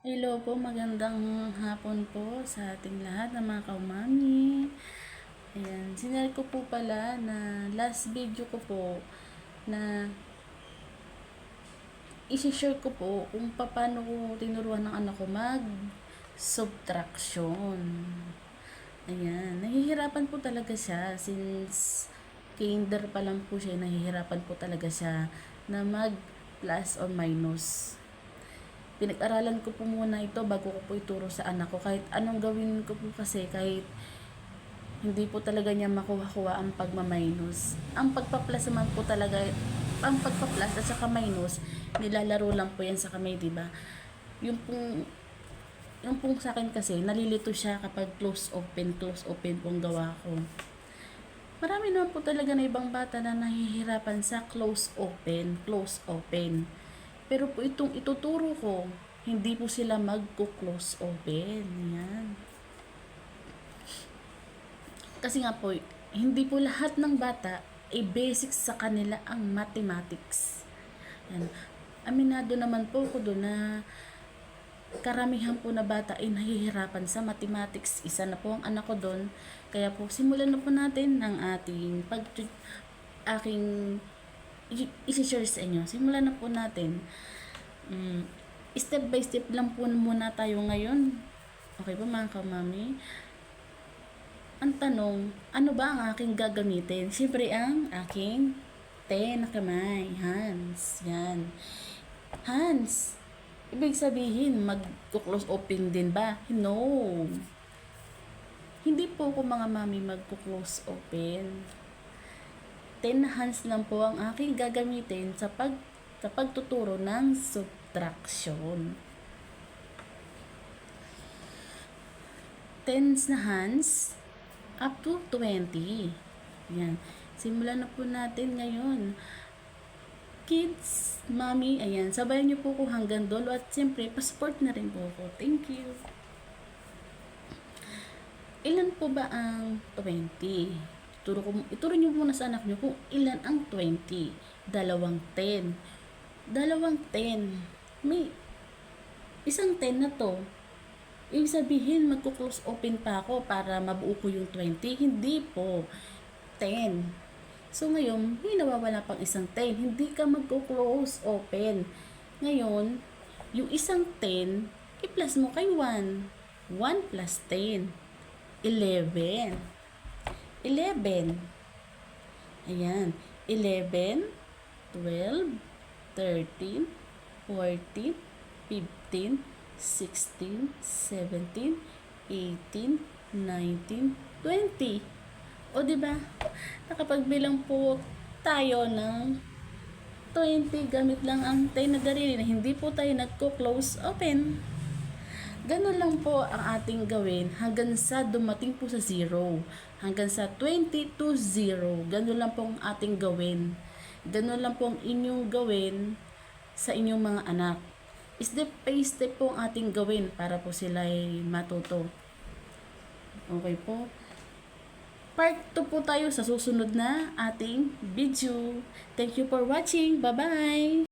Hello po, magandang hapon po sa ating lahat ng mga kaumami. Ayan, sinare ko po pala na last video ko po na isi-share ko po kung paano ko tinuruan ng anak ko mag subtraction. Ayan, nahihirapan po talaga siya since kinder pa lang po siya, nahihirapan po talaga siya na mag plus or minus pinag-aralan ko po muna ito bago ko po ituro sa anak ko. Kahit anong gawin ko po kasi, kahit hindi po talaga niya makuha-kuha ang pagmaminus. Ang pagpa-plus naman po talaga, ang pagpa-plus at saka minus, nilalaro lang po yan sa kamay, di ba? Yung pong, yung pong sa akin kasi, nalilito siya kapag close open, close open pong gawa ko. Marami naman po talaga na ibang bata na nahihirapan sa close open, close open. Pero po itong ituturo ko, hindi po sila magko-close open. Yan. Kasi nga po, hindi po lahat ng bata ay basic sa kanila ang mathematics. Yan. Aminado naman po ko doon na karamihan po na bata ay nahihirapan sa mathematics. Isa na po ang anak ko doon. Kaya po, simulan na po natin ang ating pag aking isi-share sa inyo. Simulan na po natin. Mm, step by step lang po muna tayo ngayon. Okay ba mga kamami? Ang tanong, ano ba ang aking gagamitin? Siyempre ang aking te na kamay. Hands. Yan. Hands. Ibig sabihin, mag-close open din ba? No. Hindi po ako mga mami mag-close open. 10 hands lang po ang aking gagamitin sa pag sa pagtuturo ng subtraction. Tens na hands up to 20. Yan. Simulan na po natin ngayon. Kids, mommy, ayan, sabayan niyo po ko hanggang dulo at siyempre, passport na rin po ako. Thank you. Ilan po ba ang 20? Ituro, ko, ituro niyo muna sa anak niyo kung ilan ang 20. Dalawang 10. Dalawang 10. May isang 10 na to. Ibig sabihin, magko-close open pa ako para mabuo ko yung 20. Hindi po. 10. So ngayon, may nawawala pang isang 10. Hindi ka magko-close open. Ngayon, yung isang 10, i-plus mo kay 1. 1 plus 10. 11. 11. Ayan. 11, 12, 13, 14, 15, 16, 17, 18, 19, 20. O, di ba? Nakapagbilang po tayo ng 20 gamit lang ang tayo na darili na hindi po tayo nagko-close open. Ganun lang po ang ating gawin hanggang sa dumating po sa zero. Hanggang sa 20 to 0. Ganun lang po ang ating gawin. Ganun lang po ang inyong gawin sa inyong mga anak. Step by step po ang ating gawin para po sila ay matuto. Okay po. Part 2 po tayo sa susunod na ating video. Thank you for watching. Bye-bye!